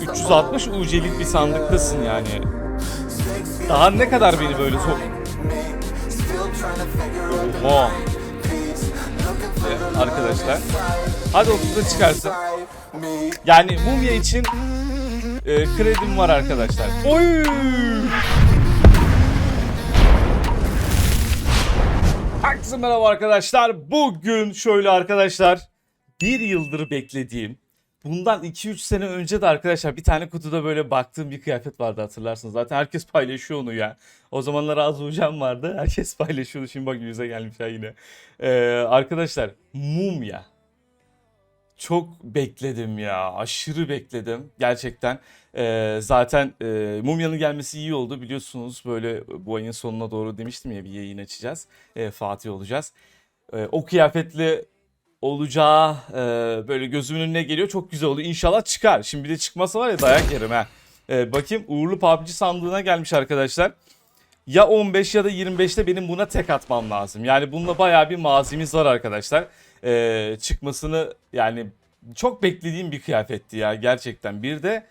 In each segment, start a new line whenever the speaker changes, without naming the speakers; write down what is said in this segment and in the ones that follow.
360 UC'lik bir sandıktasın yani. Daha ne kadar beni böyle sok... Oha. Evet, arkadaşlar. Hadi 30'da çıkarsın. Yani mumya için e, kredim var arkadaşlar. Oy! Herkese merhaba arkadaşlar. Bugün şöyle arkadaşlar bir yıldır beklediğim bundan 2-3 sene önce de arkadaşlar bir tane kutuda böyle baktığım bir kıyafet vardı hatırlarsınız. Zaten herkes paylaşıyor onu ya. O zamanlar az hocam vardı. Herkes paylaşıyordu. Şimdi bak yüze gelmiş ya yine. Ee, arkadaşlar mumya. Çok bekledim ya. Aşırı bekledim. Gerçekten. Ee, zaten e, Mumya'nın gelmesi iyi oldu. Biliyorsunuz böyle bu ayın sonuna doğru demiştim ya bir yayın açacağız. Ee, Fatih olacağız. Ee, o kıyafetli olacağı e, böyle gözümün önüne geliyor. Çok güzel oluyor. İnşallah çıkar. Şimdi bir de çıkmasa var ya dayak yerim ha. Ee, bakayım uğurlu PUBG sandığına gelmiş arkadaşlar. Ya 15 ya da 25'te benim buna tek atmam lazım. Yani bununla bayağı bir mazimiz var arkadaşlar. Ee, çıkmasını yani çok beklediğim bir kıyafetti ya gerçekten. Bir de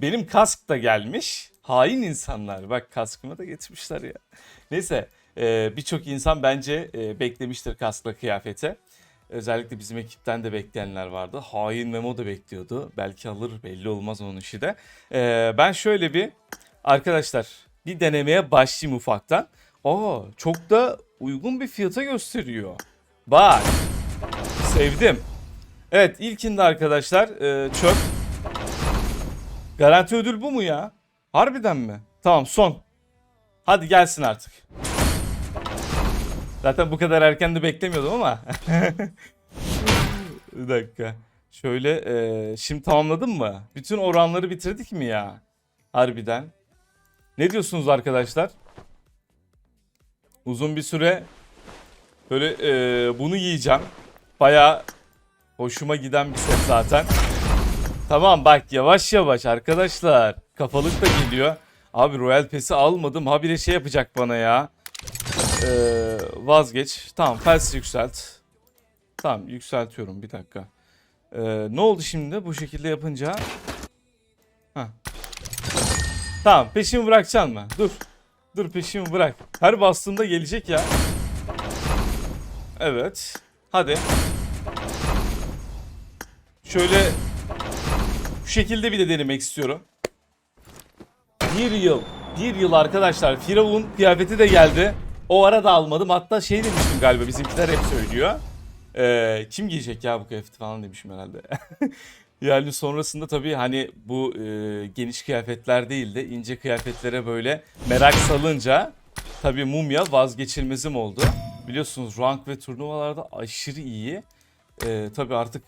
benim kask da gelmiş. Hain insanlar. Bak kaskımı da getirmişler ya. Neyse e, birçok insan bence e, beklemiştir kaskla kıyafete. Özellikle bizim ekipten de bekleyenler vardı. Hain Memo da bekliyordu. Belki alır belli olmaz onun işi de. E, ben şöyle bir arkadaşlar bir denemeye başlayayım ufaktan. Aa çok da uygun bir fiyata gösteriyor. Bak sevdim. Evet ilkinde arkadaşlar e, çöp. Garanti ödül bu mu ya? Harbiden mi? Tamam son. Hadi gelsin artık. Zaten bu kadar erken de beklemiyordum ama. Bir dakika. Şöyle e, şimdi tamamladın mı? Bütün oranları bitirdik mi ya? Harbiden. Ne diyorsunuz arkadaşlar? Uzun bir süre böyle e, bunu yiyeceğim. Baya hoşuma giden bir set zaten. Tamam bak yavaş yavaş arkadaşlar. Kafalık da geliyor. Abi Royal Pass'i almadım. Habire şey yapacak bana ya. Ee, vazgeç. Tamam Pass yükselt. Tamam yükseltiyorum bir dakika. Ee, ne oldu şimdi bu şekilde yapınca? Heh. Tamam peşimi bırakacaksın mı? Dur. Dur peşimi bırak. Her bastığımda gelecek ya. Evet. Hadi. Şöyle şu şekilde bir de denemek istiyorum. Bir yıl. Bir yıl arkadaşlar. Firavun kıyafeti de geldi. O arada almadım. Hatta şey demiştim galiba bizimkiler hep söylüyor. Ee, kim giyecek ya bu kıyafeti falan demişim herhalde. yani sonrasında tabii hani bu e, geniş kıyafetler değil de ince kıyafetlere böyle merak salınca tabii mumya vazgeçilmezim oldu. Biliyorsunuz rank ve turnuvalarda aşırı iyi. Ee, tabii artık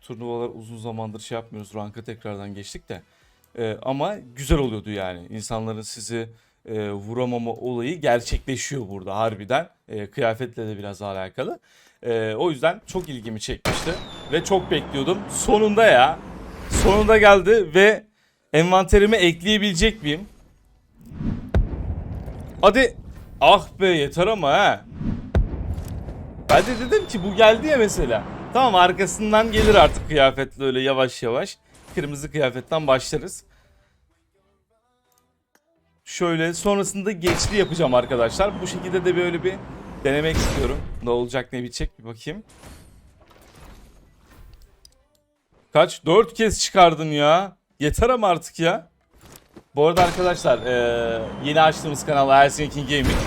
turnuvalar uzun zamandır şey yapmıyoruz. Rank'a tekrardan geçtik de. Ee, ama güzel oluyordu yani. İnsanların sizi e, vuramama olayı gerçekleşiyor burada harbiden. E, kıyafetle de biraz alakalı. E, o yüzden çok ilgimi çekmişti. Ve çok bekliyordum. Sonunda ya. Sonunda geldi ve envanterime ekleyebilecek miyim? Hadi. Ah be yeter ama ha. Ben de dedim ki bu geldi ya mesela. Tamam arkasından gelir artık kıyafetle öyle yavaş yavaş. Kırmızı kıyafetten başlarız. Şöyle sonrasında geçli yapacağım arkadaşlar. Bu şekilde de böyle bir denemek istiyorum. Ne olacak ne bitecek bir bakayım. Kaç? 4 kez çıkardın ya. Yeter ama artık ya. Bu arada arkadaşlar yeni açtığımız kanal Ersin King Gaming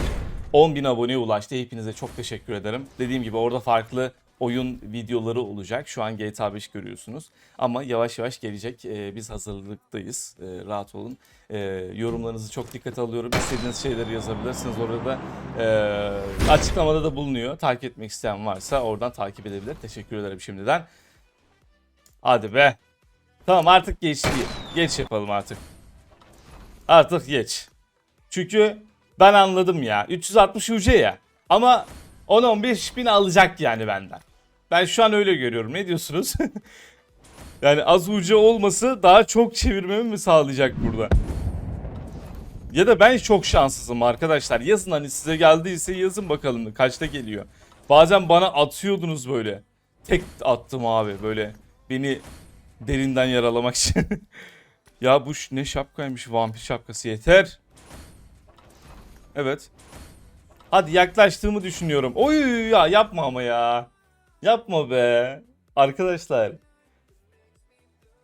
10.000 aboneye ulaştı. Hepinize çok teşekkür ederim. Dediğim gibi orada farklı oyun videoları olacak. Şu an GTA 5 görüyorsunuz. Ama yavaş yavaş gelecek. Ee, biz hazırlıktayız. Ee, rahat olun. Ee, yorumlarınızı çok dikkate alıyorum. İstediğiniz şeyleri yazabilirsiniz. Orada e, açıklamada da bulunuyor. Takip etmek isteyen varsa oradan takip edebilir. Teşekkür ederim şimdiden. Hadi be. Tamam artık geç değil. Geç yapalım artık. Artık geç. Çünkü ben anladım ya. 360 UC ya. Ama 10-15 bin alacak yani benden. Ben şu an öyle görüyorum. Ne diyorsunuz? yani az UC olması daha çok çevirmemi mi sağlayacak burada? Ya da ben çok şanssızım arkadaşlar. Yazın hani size geldiyse yazın bakalım kaçta geliyor. Bazen bana atıyordunuz böyle. Tek attım abi böyle beni derinden yaralamak için. Ya bu ne şapkaymış vampir şapkası yeter. Evet. Hadi yaklaştığımı düşünüyorum. Oy ya yapma ama ya. Yapma be. Arkadaşlar.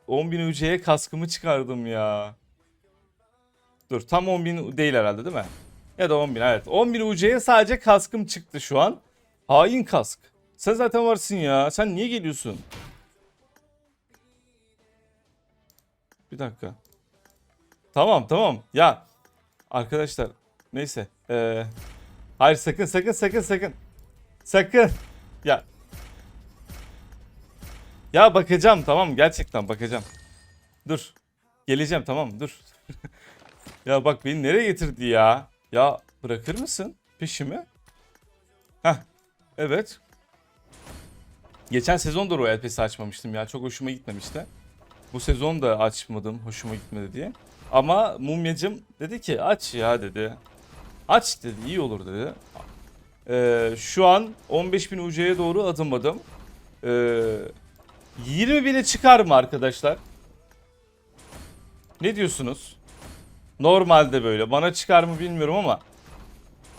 10.000 UC'ye kaskımı çıkardım ya. Dur tam 10.000 değil herhalde değil mi? Ya da 10.000 evet. 10.000 UC'ye sadece kaskım çıktı şu an. Hain kask. Sen zaten varsın ya. Sen niye geliyorsun? Bir dakika. Tamam tamam. Ya arkadaşlar neyse. Ee, hayır sakın sakın sakın sakın. Sakın. Ya. Ya bakacağım tamam gerçekten bakacağım. Dur. Geleceğim tamam dur. ya bak beni nereye getirdi ya? Ya bırakır mısın peşimi? Heh. Evet. Geçen sezon da Royal Pass'i açmamıştım ya. Çok hoşuma gitmemişti. Bu sezon da açmadım. Hoşuma gitmedi diye. Ama Mumyacım dedi ki aç ya dedi. Aç dedi iyi olur dedi. Ee, şu an 15.000 UC'ye doğru adım adım. Ee, 20 bine çıkar mı arkadaşlar? Ne diyorsunuz? Normalde böyle. Bana çıkar mı bilmiyorum ama.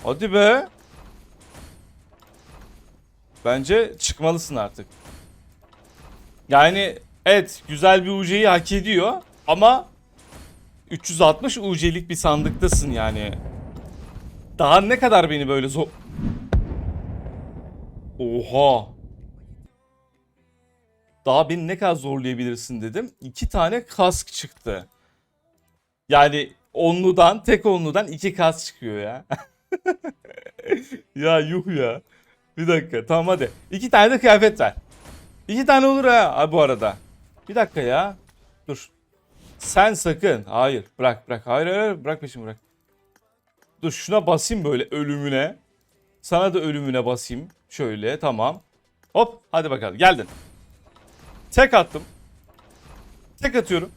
Hadi be. Bence çıkmalısın artık. Yani evet güzel bir UC'yi hak ediyor ama 360 UC'lik bir sandıktasın yani. Daha ne kadar beni böyle zor... Oha. Daha beni ne kadar zorlayabilirsin dedim. İki tane kask çıktı. Yani onludan, tek onludan iki kask çıkıyor ya. ya yuh ya. Bir dakika tamam hadi. İki tane de kıyafet ver. İki tane olur ha ha, bu arada. Bir dakika ya. Dur. Sen sakın. Hayır bırak bırak. Hayır hayır bırak peşimi bırak. Dur şuna basayım böyle ölümüne. Sana da ölümüne basayım. Şöyle tamam. Hop hadi bakalım geldin. Tek attım. Tek atıyorum.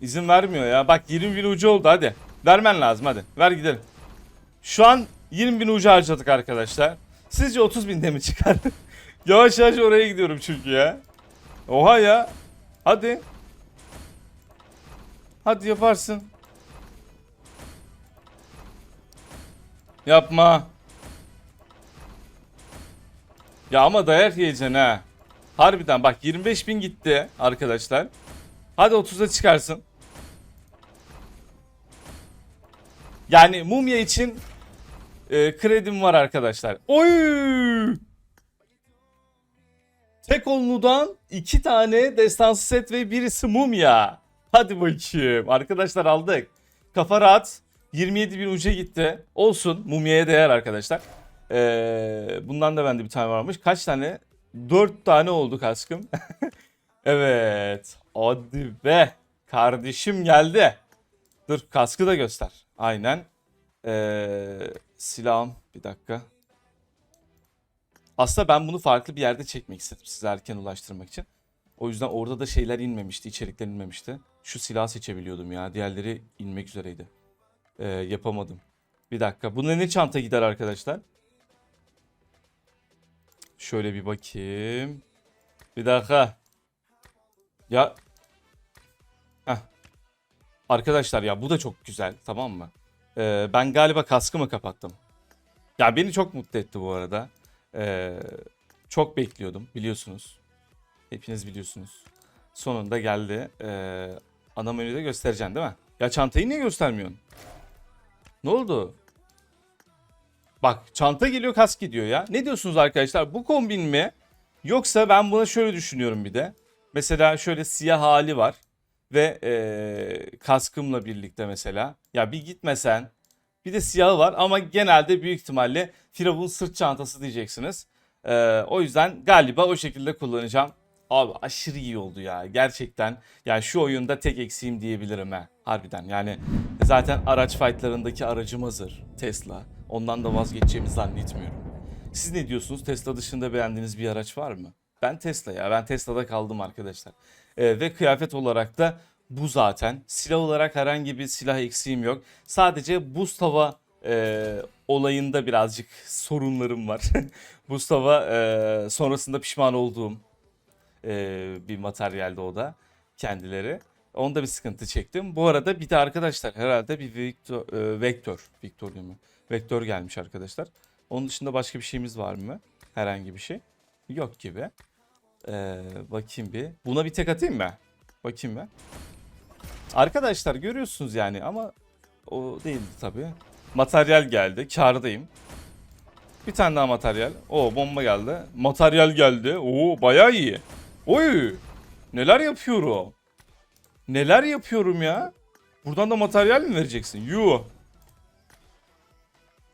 İzin vermiyor ya. Bak 20 bin ucu oldu hadi. Vermen lazım hadi. Ver gidelim. Şu an 20 bin ucu harcadık arkadaşlar. Sizce 30 binde mi çıkar? yavaş yavaş oraya gidiyorum çünkü ya. Oha ya. Hadi. Hadi yaparsın. Yapma. Ya ama dayak yiyeceksin ha. Harbiden bak 25 bin gitti arkadaşlar. Hadi 30'a çıkarsın. Yani mumya için e, kredim var arkadaşlar. Oy! Tek onludan iki tane destansı set ve birisi mumya. Hadi bakayım. Arkadaşlar aldık. Kafa rahat. 27 bin uca gitti. Olsun. Mumyaya değer arkadaşlar. Ee, bundan da bende bir tane varmış. Kaç tane? 4 tane oldu kaskım. evet. Hadi be. Kardeşim geldi. Dur kaskı da göster. Aynen. Ee, silahım. Bir dakika. Aslında ben bunu farklı bir yerde çekmek istedim size erken ulaştırmak için. O yüzden orada da şeyler inmemişti, içerikler inmemişti. Şu silahı seçebiliyordum ya. Diğerleri inmek üzereydi. Ee, yapamadım. Bir dakika. Buna ne çanta gider arkadaşlar? Şöyle bir bakayım. Bir dakika. Ya. Heh. Arkadaşlar ya bu da çok güzel tamam mı? Ee, ben galiba kaskımı kapattım. Ya beni çok mutlu etti bu arada. Ee, çok bekliyordum biliyorsunuz. Hepiniz biliyorsunuz. Sonunda geldi. Ee, ana menüde göstereceksin değil mi? Ya çantayı niye göstermiyorsun? Ne oldu? Bak çanta geliyor kask gidiyor ya. Ne diyorsunuz arkadaşlar? Bu kombin mi? Yoksa ben buna şöyle düşünüyorum bir de. Mesela şöyle siyah hali var. Ve ee, kaskımla birlikte mesela. Ya bir gitmesen. Bir de siyahı var ama genelde büyük ihtimalle Firavun sırt çantası diyeceksiniz. Ee, o yüzden galiba o şekilde kullanacağım. Abi aşırı iyi oldu ya gerçekten. Yani şu oyunda tek eksiğim diyebilirim ha. Harbiden yani zaten araç fightlarındaki aracım hazır. Tesla. Ondan da vazgeçeceğimi zannetmiyorum. Siz ne diyorsunuz? Tesla dışında beğendiğiniz bir araç var mı? Ben Tesla ya. Ben Tesla'da kaldım arkadaşlar. Ee, ve kıyafet olarak da bu zaten. Silah olarak herhangi bir silah eksiğim yok. Sadece buz tava e, olayında birazcık sorunlarım var. buz tava e, sonrasında pişman olduğum e, bir materyalde o da kendileri. Onda bir sıkıntı çektim. Bu arada bir de arkadaşlar herhalde bir Victor, e, Vektör. Victor mi? Vektör gelmiş arkadaşlar. Onun dışında başka bir şeyimiz var mı? Herhangi bir şey. Yok gibi. Ee, bakayım bir. Buna bir tek atayım mı? Bakayım ben. Arkadaşlar görüyorsunuz yani ama o değildi tabii. Materyal geldi. Kârdayım. Bir tane daha materyal. O bomba geldi. Materyal geldi. Oo bayağı iyi. Oy! Neler yapıyorum? Neler yapıyorum ya? Buradan da materyal mi vereceksin? Yuh.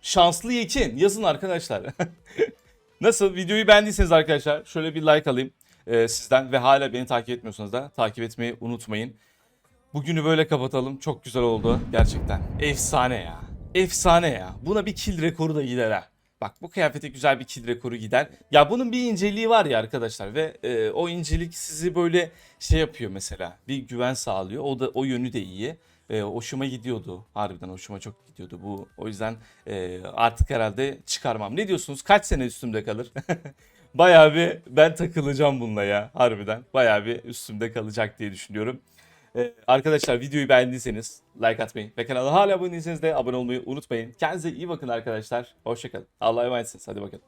Şanslı Yekin. Yazın arkadaşlar. Nasıl? Videoyu beğendiyseniz arkadaşlar şöyle bir like alayım e, sizden ve hala beni takip etmiyorsanız da takip etmeyi unutmayın. Bugünü böyle kapatalım. Çok güzel oldu gerçekten. Efsane ya. Efsane ya. Buna bir kill rekoru da gider ha. Bak bu kıyafete güzel bir kill rekoru gider. Ya bunun bir inceliği var ya arkadaşlar ve e, o incelik sizi böyle şey yapıyor mesela. Bir güven sağlıyor. O da o yönü de iyi. E, hoşuma gidiyordu. Harbiden hoşuma çok gidiyordu bu. O yüzden e, artık herhalde çıkarmam. Ne diyorsunuz? Kaç sene üstümde kalır? Bayağı bir ben takılacağım bununla ya. Harbiden. Bayağı bir üstümde kalacak diye düşünüyorum. Ee, arkadaşlar videoyu beğendiyseniz like atmayı ve kanala hala abone değilseniz de abone olmayı unutmayın. Kendinize iyi bakın arkadaşlar. Hoşçakalın. Allah'a emanetsiniz. Hadi bakalım.